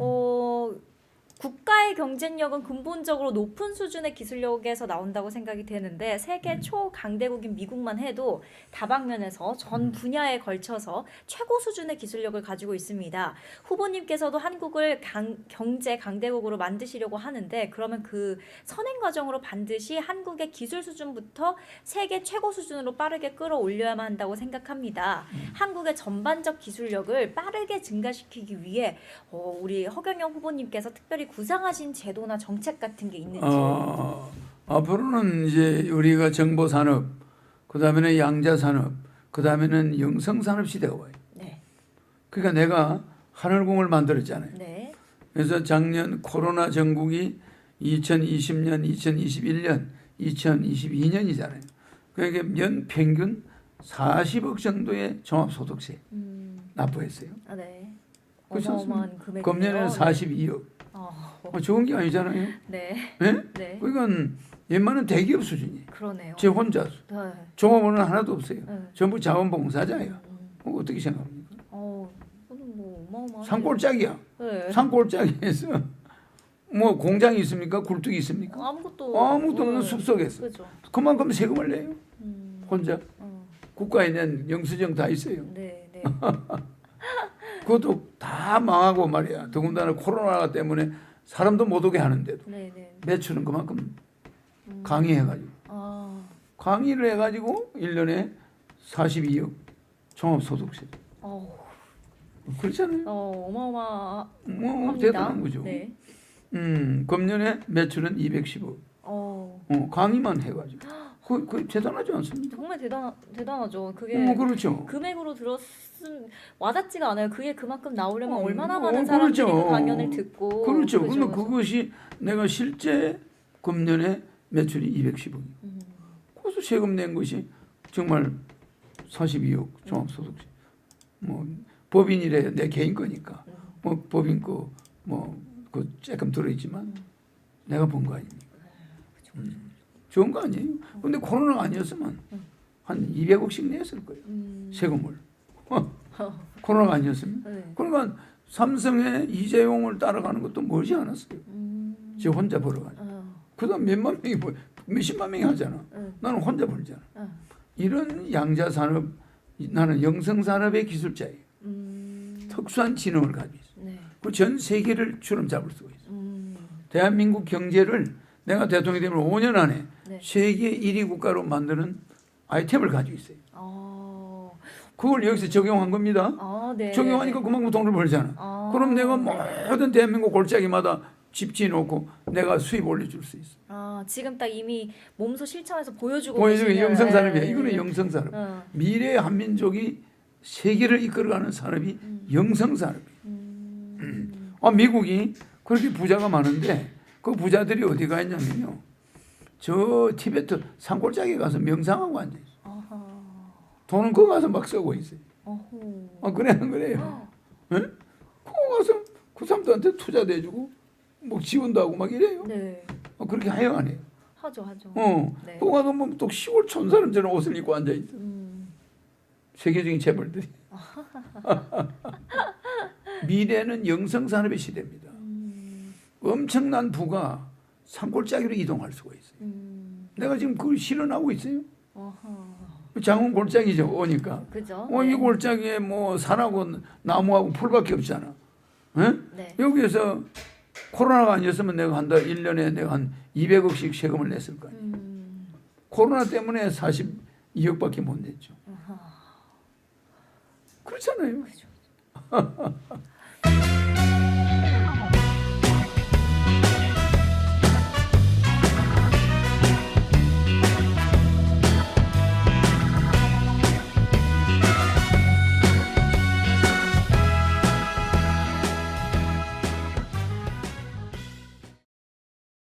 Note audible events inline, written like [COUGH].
어, 국가의 경쟁력은 근본적으로 높은 수준의 기술력에서 나온다고 생각이 되는데 세계 초강대국인 미국만 해도 다방면에서 전 분야에 걸쳐서 최고 수준의 기술력을 가지고 있습니다. 후보님께서도 한국을 강- 경제 강대국으로 만드시려고 하는데 그러면 그 선행 과정으로 반드시 한국의 기술 수준부터 세계 최고 수준으로 빠르게 끌어올려야만 한다고 생각합니다. 한국의 전반적 기술력을 빠르게 증가시키기 위해 어, 우리 허경영 후보님께서 특별히 구상하신 제도나 정책 같은 게 있는지. 어, 앞으로는 이제 우리가 정보 산업, 그 다음에는 양자 산업, 그 다음에는 영성 산업 시대가 와요. 네, 그러니까 내가 하늘공을 만들었잖아요. 네, 그래서 작년 코로나 전국이 2020년, 2021년, 2022년이잖아요. 그러니까 연 평균 40억 정도의 종합소득세 음, 납부했어요. 아, 네. 어마어마한 금액이네요. 금년에는 42억. 어, 어, 좋은 게 아니잖아요. 네, 예? 네, 그러니까 웬만한 대기업 수준이에요. 그러네요. 제 혼자 네, 종업원은 하나도 없어요. 네. 전부 자원봉사자예요. 음, 어, 어떻게 생각합니까? 어, 이거는 뭐 어마어마한. 산골짜기야. 네. 산골짜기에서 뭐 공장이 있습니까? 굴뚝이 있습니까? 아무것도 아무도 없는 네. 숲속에서 그죠. 그만큼 세금을 내요. 음, 혼자 어, 국가에 낸 영수증 다 있어요. 네, 네. [LAUGHS] 그것도 다 망하고 말이야. 더군다나 코로나 때문에 사람도 못 오게 하는데도 네, 네. 매출은 그만큼 음. 강의해가지고 아, 강의를 해가지고 1년에 42억 종합소득세. 어, 그렇잖아요. 어, 어마어마. 뭐 대단한 거죠. 네. 음, 금년에 매출은 210억. 어, 어, 강의만 해가지고. 그, 그 대단하지 않습니까? 정말 대단 대단하죠. 그게 어, 그렇죠. 금액으로 들었음 와닿지가 않아요. 그게 그만큼 나오려면 어, 얼마나 어, 많은 사람들이 그렇죠. 그 강연을 듣고 그렇죠. 그죠, 그러면 그죠. 그것이 내가 실제 금년에 매출이 210억이. 음, 그래서 세금 낸 것이 정말 42억 종합소득세. 뭐 법인이래 내 개인 거니까. 음. 뭐 법인 거뭐그 조금 들어있지만 음. 내가 본 거 아닙니까? 음. 좋은 거 아니에요? 근데 코로나가 아니었으면 한 200억씩 냈을 거예요. 음. 세금을. [LAUGHS] 코로나가 아니었으면. 네. 그러니까 삼성의 이재용을 따라가는 것도 멀지 않았어요. 음. 저 혼자 벌어가지고. 어, 그다음 몇만 명이 벌, 몇십만 명이 하잖아. 응. 나는 혼자 벌잖아. 어. 이런 양자 산업, 나는 영성 산업의 기술자예요. 음. 특수한 지능을 가지고 있어. 네. 그전 세계를 주름 잡을 수가 있어. 음. 대한민국 경제를 내가 대통령이 되면 5년 안에 네. 세계 1위 국가로 만드는 아이템을 가지고 있어요. 어. 그걸 여기서 적용한 겁니다. 아, 네. 적용하니까 그만큼 돈을 벌잖아. 아. 그럼 내가 모든 대한민국 골짜기마다 집 지어놓고 내가 수입 올려줄 수 있어. 아, 지금 딱 이미 몸소 실천해서 보여주고 보여주는 계시는- 영성 산업이야. 네, 이거는 네. 영성 산업. 어. 미래의 한민족이 세계를 이끌어가는 산업이 영성 산업이에요. 음. 아, 미국이 그렇게 부자가 많은데 그 부자들이 어디 가 있냐면요. 저 티베트 산골짜기 가서 명상하고 앉아 있어. 아하. 돈은 거기 가서 막 쓰고 있어요. 아, 그래 안 그래요? 예? 거기 가서 그 사람들한테 투자도 해주고 뭐 지원도 하고 막 이래요. 네. 어, 그렇게 해요 안 해요? 하죠, 하죠. 어. 네. 거기 가서 뭐또 시골 촌사람처럼 옷을 입고 앉아 있어. 음. 세계적인 재벌들이. [LAUGHS] [LAUGHS] 미래는 영성산업의 시대입니다. 음. 엄청난 부가 산골짜기로 이동할 수가 있어요. 음. 내가 지금 그걸 실현하고 있어요. 장원 골짜기죠. 오니까. 그죠? 어, 이 골짜기에 뭐 산하고 나무하고 풀밖에 없잖아. 예? 네. 여기에서 코로나가 아니었으면 내가 한다 1년에 내가 한 200억씩 세금을 냈을 거야. 음. 코로나 때문에 42억밖에 못 냈죠. 그렇잖아요. 그죠. [LAUGHS]